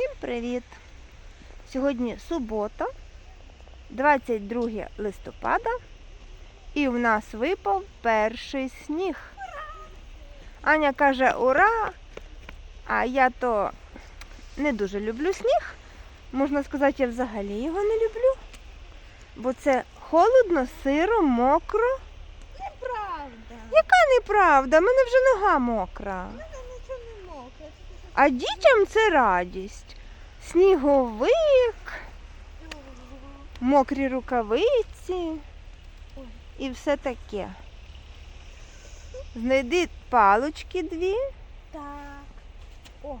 Всім привіт! Сьогодні субота, 22 листопада, і в нас випав перший сніг. Аня каже ура! А я то не дуже люблю сніг. Можна сказати, я взагалі його не люблю. Бо це холодно, сиро, мокро. Неправда. Яка неправда? В мене вже нога мокра. У мене нічого не мокре. А дітям це радість. Сніговик, мокрі рукавиці і все таке. Знайди палочки дві Так. О,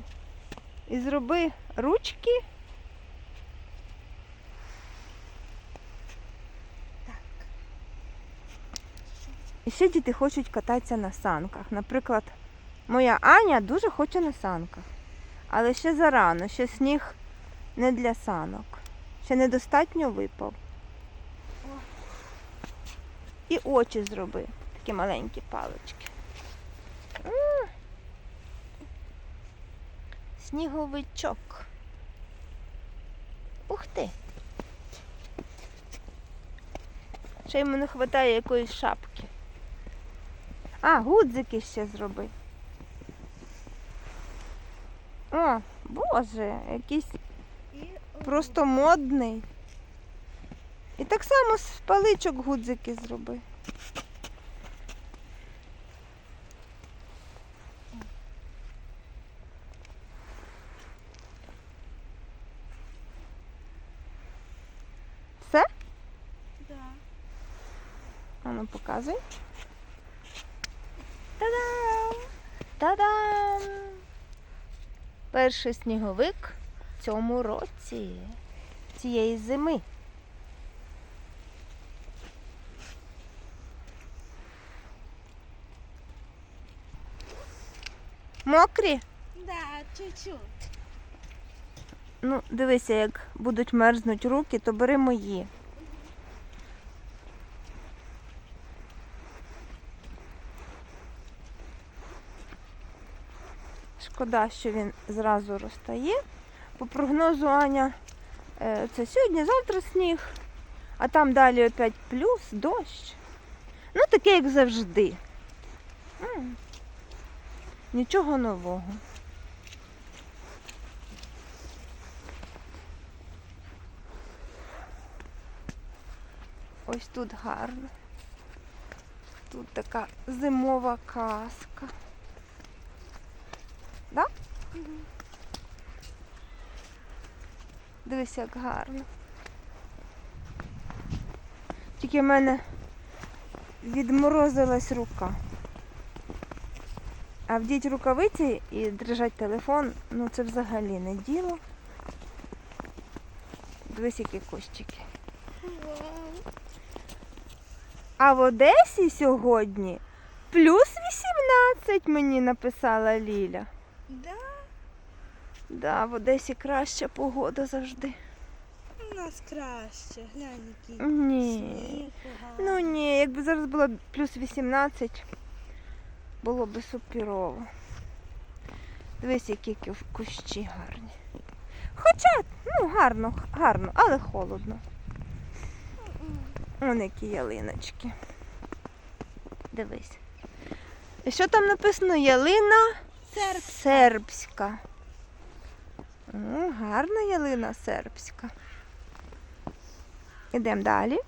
і зроби ручки. так. І ще діти хочуть кататися на санках. Наприклад, моя Аня дуже хоче на санках. Але ще зарано, ще сніг не для санок. Ще недостатньо випав. І очі зроби, такі маленькі палички. Сніговичок. Ух ти. Ще йому не вистачає якоїсь шапки. А, гудзики ще зроби. О, боже, якийсь просто модний. І так само з паличок гудзики зроби. Все? Да. Ану, показуй. Та-дам! Та-дам! Перший сніговик в цьому році, цієї зими. Мокрі? Да, чуть-чуть. Ну, дивися, як будуть мерзнуть руки, то бери мої. Шкода, що він зразу розтає. По прогнозу Аня, е, це сьогодні-завтра сніг, а там далі опять плюс, дощ. Ну, таке, як завжди. Нічого нового. Ось тут гарно. Тут така зимова казка. Да? Дивись, як гарно. Тільки в мене відморозилась рука. А вдіть рукавиці і держать телефон, ну це взагалі не діло. Дивись, які кущики. А в Одесі сьогодні плюс 18 мені написала Ліля. Да, в Одесі краща погода завжди. у нас краще. Глянь, який Ні. сніг Ну ні, якби зараз було плюс 18, було би супірово. Дивись, які кущі гарні. Хоча, ну, гарно, гарно, але холодно. Вон які ялиночки. Дивись. Що там написано? Ялина сербська. О, гарна ялина сербська. Ідемо далі.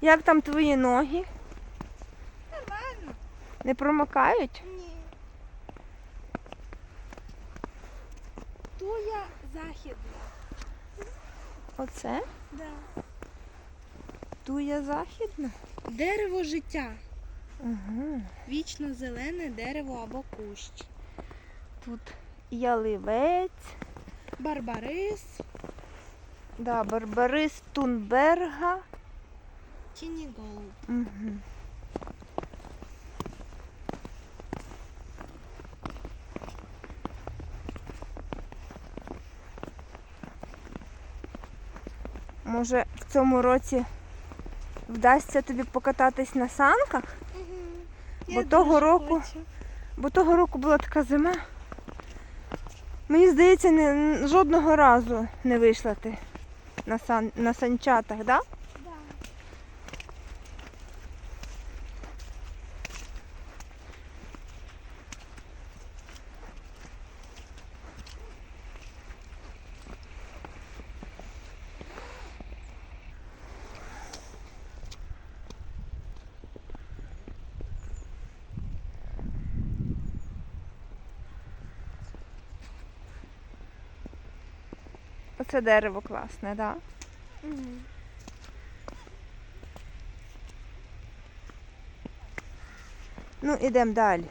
Як там твої ноги? Не промокають? Ні. Туя західна. Оце Да. туя західна. Дерево життя. Угу. Вічно зелене дерево або кущ. Тут яливець, Барбарис. да, барбарис Тунберга. Тіні голуб. Угу. Може, в цьому році вдасться тобі покататись на санках? Бо того року- Бо того року була така зима. Мені здається, не, жодного разу не вийшла ти на, сан, на санчатах, да? Оце дерево класне, да? Ну, ідемо далі.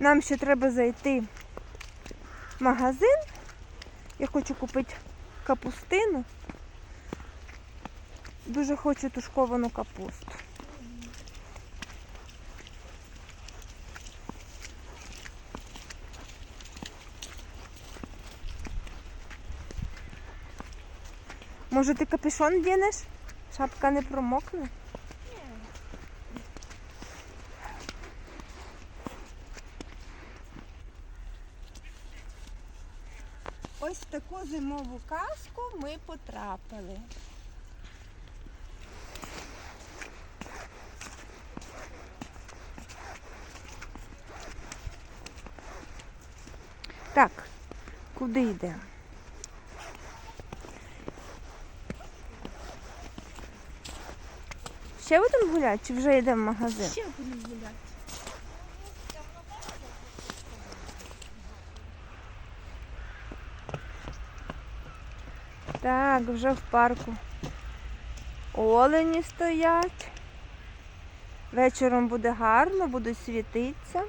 Нам ще треба зайти в магазин. Я хочу купити капустину. Дуже хочу тушковану капусту. Може ти капюшон вдінеш? Шапка не промокне? Ось в таку зимову казку ми потрапили. Так, куди йдемо? Ще будемо гуляти чи вже йдемо в магазин? Ще будемо гуляти. Так, вже в парку. Олені стоять. Вечором буде гарно, будуть світитися.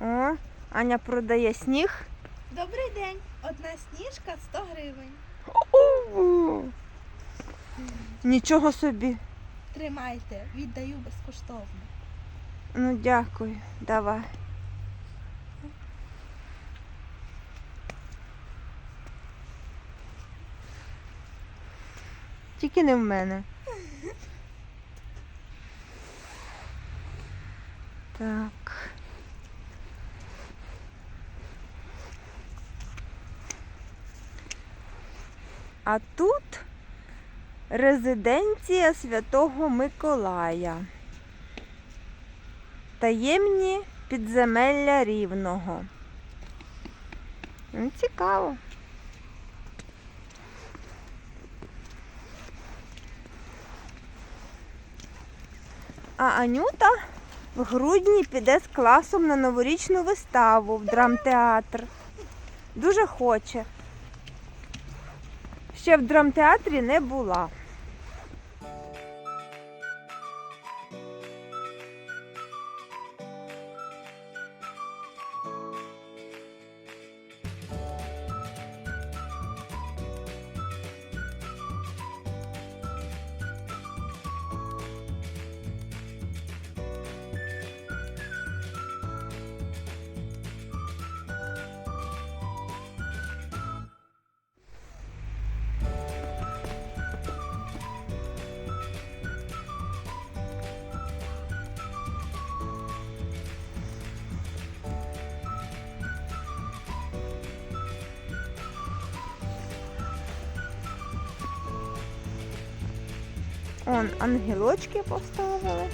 О, Аня продає сніг. Добрий день. Одна сніжка 100 гривень. У, Нічого собі. Тримайте, віддаю безкоштовно. Ну дякую, давай. Тільки не в мене. Так. А тут резиденція Святого Миколая. Таємні підземелля рівного. Цікаво. А Анюта в грудні піде з класом на новорічну виставу в драмтеатр. Дуже хоче. Ще в драмтеатрі не була. Он ангелочки поставили.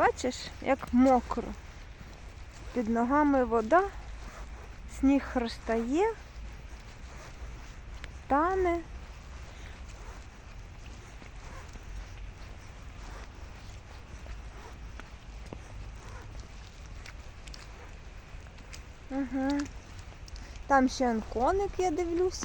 Бачиш, як мокро. Під ногами вода, сніг розтає, тане. Угу. Там ще он я дивлюсь.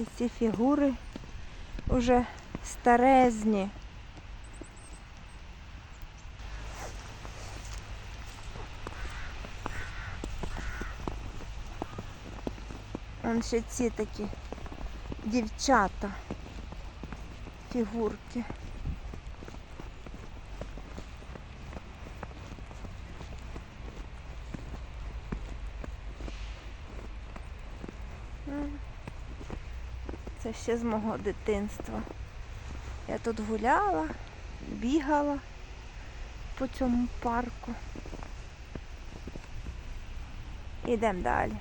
Такі ці фігури уже старезні. Он ще ці такі дівчата. Фігурки. Це ще з мого дитинства. Я тут гуляла, бігала по цьому парку. Ідемо далі.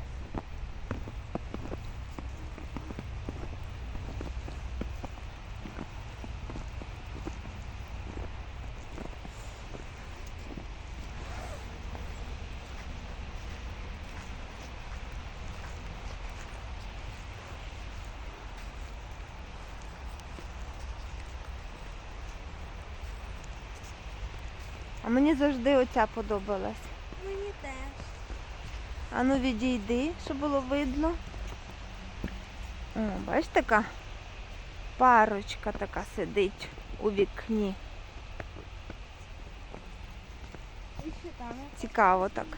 А мені завжди оця подобалась. Мені теж. А ну відійди, щоб було видно. О, бачиш така парочка така сидить у вікні. Цікаво так.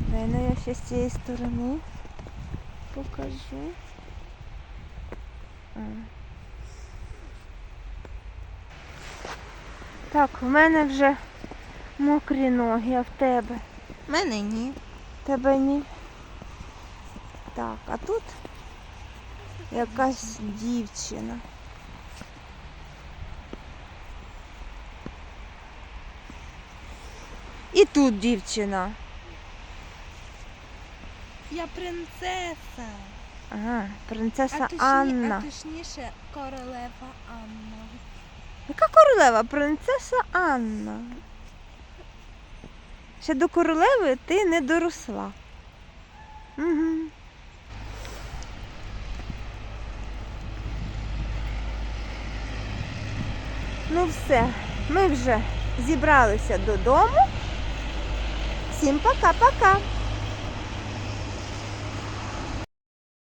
Дай ну я ще з цієї сторони покажу. Так, в мене вже мокрі ноги, а в тебе? Мене ні. Тебе ні. Так, а тут якась дівчина. І тут дівчина. Я принцеса. Ага, принцеса а, точні, Анна. а точніше королева Анна. Яка королева? Принцеса Анна. Ще до королеви ти не доросла. Угу. Ну все, ми вже зібралися додому. Всім пока-пока.